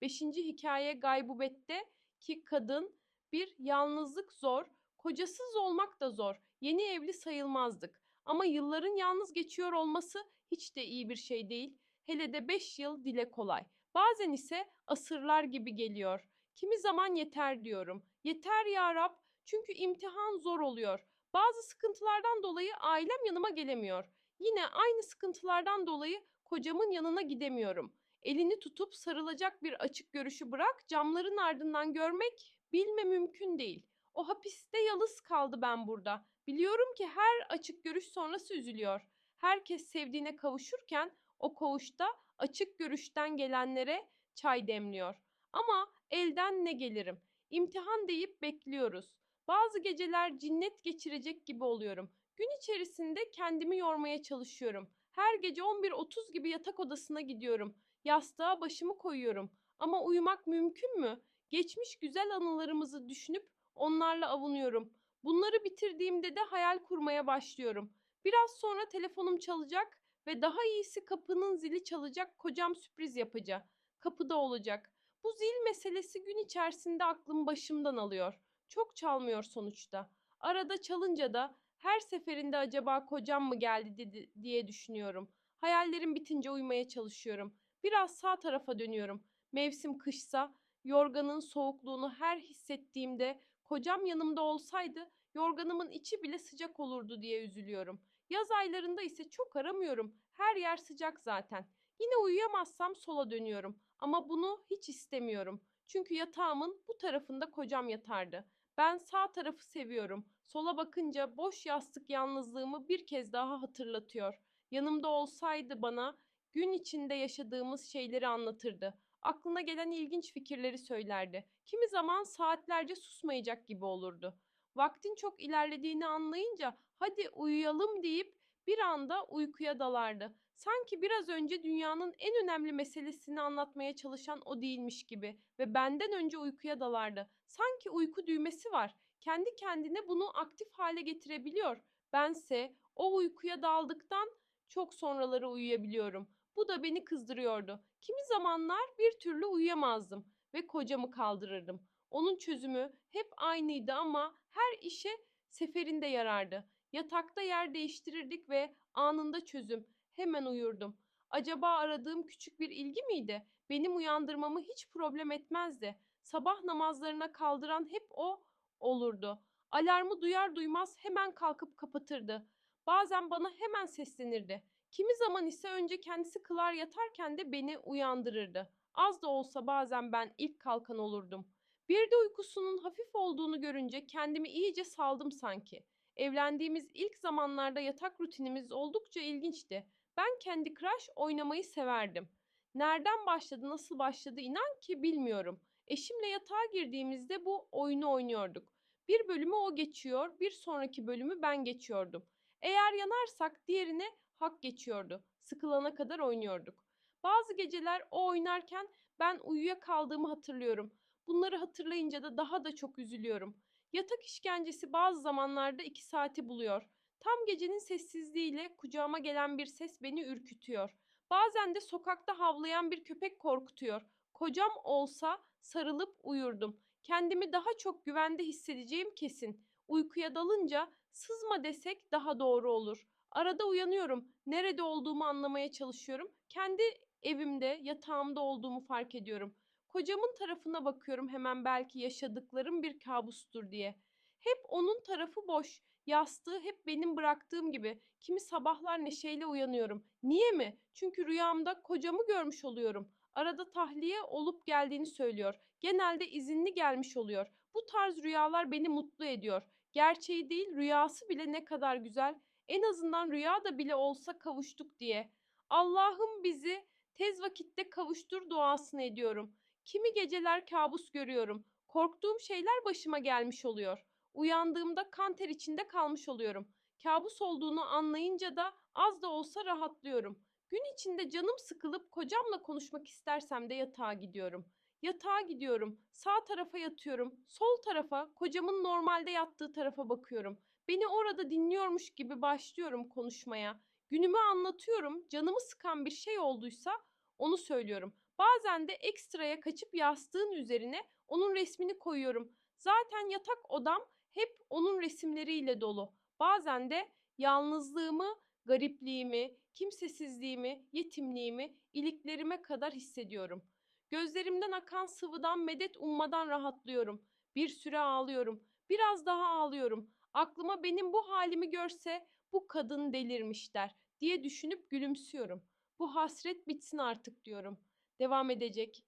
Beşinci hikaye Gaybubet'te ki kadın bir yalnızlık zor, kocasız olmak da zor. Yeni evli sayılmazdık. Ama yılların yalnız geçiyor olması hiç de iyi bir şey değil. Hele de 5 yıl dile kolay. Bazen ise asırlar gibi geliyor. Kimi zaman yeter diyorum. Yeter ya Rab çünkü imtihan zor oluyor. Bazı sıkıntılardan dolayı ailem yanıma gelemiyor. Yine aynı sıkıntılardan dolayı kocamın yanına gidemiyorum. Elini tutup sarılacak bir açık görüşü bırak camların ardından görmek bilme mümkün değil. O hapiste yalız kaldı ben burada. Biliyorum ki her açık görüş sonrası üzülüyor. Herkes sevdiğine kavuşurken o koğuşta açık görüşten gelenlere çay demliyor. Ama elden ne gelirim? İmtihan deyip bekliyoruz. Bazı geceler cinnet geçirecek gibi oluyorum. Gün içerisinde kendimi yormaya çalışıyorum. Her gece 11.30 gibi yatak odasına gidiyorum. Yastığa başımı koyuyorum. Ama uyumak mümkün mü? Geçmiş güzel anılarımızı düşünüp onlarla avunuyorum. Bunları bitirdiğimde de hayal kurmaya başlıyorum. Biraz sonra telefonum çalacak ve daha iyisi kapının zili çalacak kocam sürpriz yapacak. Kapıda olacak. Bu zil meselesi gün içerisinde aklım başımdan alıyor. Çok çalmıyor sonuçta. Arada çalınca da her seferinde acaba kocam mı geldi diye düşünüyorum. Hayallerim bitince uyumaya çalışıyorum. Biraz sağ tarafa dönüyorum. Mevsim kışsa yorganın soğukluğunu her hissettiğimde kocam yanımda olsaydı yorganımın içi bile sıcak olurdu diye üzülüyorum. Yaz aylarında ise çok aramıyorum. Her yer sıcak zaten. Yine uyuyamazsam sola dönüyorum ama bunu hiç istemiyorum. Çünkü yatağımın bu tarafında kocam yatardı. Ben sağ tarafı seviyorum. Sola bakınca boş yastık yalnızlığımı bir kez daha hatırlatıyor. Yanımda olsaydı bana gün içinde yaşadığımız şeyleri anlatırdı. Aklına gelen ilginç fikirleri söylerdi. Kimi zaman saatlerce susmayacak gibi olurdu. Vaktin çok ilerlediğini anlayınca hadi uyuyalım deyip bir anda uykuya dalardı. Sanki biraz önce dünyanın en önemli meselesini anlatmaya çalışan o değilmiş gibi ve benden önce uykuya dalardı. Sanki uyku düğmesi var. Kendi kendine bunu aktif hale getirebiliyor. Bense o uykuya daldıktan çok sonraları uyuyabiliyorum. Bu da beni kızdırıyordu. Kimi zamanlar bir türlü uyuyamazdım ve kocamı kaldırırdım. Onun çözümü hep aynıydı ama her işe seferinde yarardı. Yatakta yer değiştirirdik ve anında çözüm. Hemen uyurdum. Acaba aradığım küçük bir ilgi miydi? Benim uyandırmamı hiç problem etmezdi. Sabah namazlarına kaldıran hep o olurdu. Alarmı duyar duymaz hemen kalkıp kapatırdı. Bazen bana hemen seslenirdi. Kimi zaman ise önce kendisi kılar yatarken de beni uyandırırdı. Az da olsa bazen ben ilk kalkan olurdum. Bir de uykusunun hafif olduğunu görünce kendimi iyice saldım sanki. Evlendiğimiz ilk zamanlarda yatak rutinimiz oldukça ilginçti. Ben kendi Crush oynamayı severdim. Nereden başladı, nasıl başladı inan ki bilmiyorum. Eşimle yatağa girdiğimizde bu oyunu oynuyorduk. Bir bölümü o geçiyor, bir sonraki bölümü ben geçiyordum. Eğer yanarsak diğerine hak geçiyordu. Sıkılana kadar oynuyorduk. Bazı geceler o oynarken ben uyuya kaldığımı hatırlıyorum. Bunları hatırlayınca da daha da çok üzülüyorum. Yatak işkencesi bazı zamanlarda iki saati buluyor. Tam gecenin sessizliğiyle kucağıma gelen bir ses beni ürkütüyor. Bazen de sokakta havlayan bir köpek korkutuyor. Kocam olsa sarılıp uyurdum. Kendimi daha çok güvende hissedeceğim kesin. Uykuya dalınca sızma desek daha doğru olur. Arada uyanıyorum. Nerede olduğumu anlamaya çalışıyorum. Kendi evimde, yatağımda olduğumu fark ediyorum. Kocamın tarafına bakıyorum hemen belki yaşadıklarım bir kabustur diye. Hep onun tarafı boş. Yastığı hep benim bıraktığım gibi. Kimi sabahlar neşeyle uyanıyorum. Niye mi? Çünkü rüyamda kocamı görmüş oluyorum. Arada tahliye olup geldiğini söylüyor. Genelde izinli gelmiş oluyor. Bu tarz rüyalar beni mutlu ediyor. Gerçeği değil, rüyası bile ne kadar güzel. En azından rüyada bile olsa kavuştuk diye. Allah'ım bizi tez vakitte kavuştur duasını ediyorum. Kimi geceler kabus görüyorum. Korktuğum şeyler başıma gelmiş oluyor. Uyandığımda kan ter içinde kalmış oluyorum. Kabus olduğunu anlayınca da az da olsa rahatlıyorum. Gün içinde canım sıkılıp kocamla konuşmak istersem de yatağa gidiyorum. Yatağa gidiyorum. Sağ tarafa yatıyorum. Sol tarafa, kocamın normalde yattığı tarafa bakıyorum. Beni orada dinliyormuş gibi başlıyorum konuşmaya. Günümü anlatıyorum. Canımı sıkan bir şey olduysa onu söylüyorum. Bazen de ekstraya kaçıp yastığın üzerine onun resmini koyuyorum. Zaten yatak odam hep onun resimleriyle dolu. Bazen de yalnızlığımı, garipliğimi, kimsesizliğimi, yetimliğimi iliklerime kadar hissediyorum. Gözlerimden akan sıvıdan medet ummadan rahatlıyorum. Bir süre ağlıyorum. Biraz daha ağlıyorum. Aklıma benim bu halimi görse bu kadın delirmiş der diye düşünüp gülümsüyorum. Bu hasret bitsin artık diyorum. Devam edecek.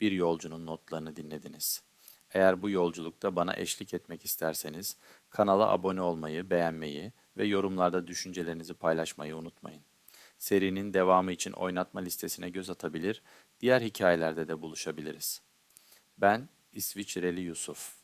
Bir yolcunun notlarını dinlediniz. Eğer bu yolculukta bana eşlik etmek isterseniz kanala abone olmayı, beğenmeyi ve yorumlarda düşüncelerinizi paylaşmayı unutmayın. Serinin devamı için oynatma listesine göz atabilir, diğer hikayelerde de buluşabiliriz. Ben İsviçreli Yusuf.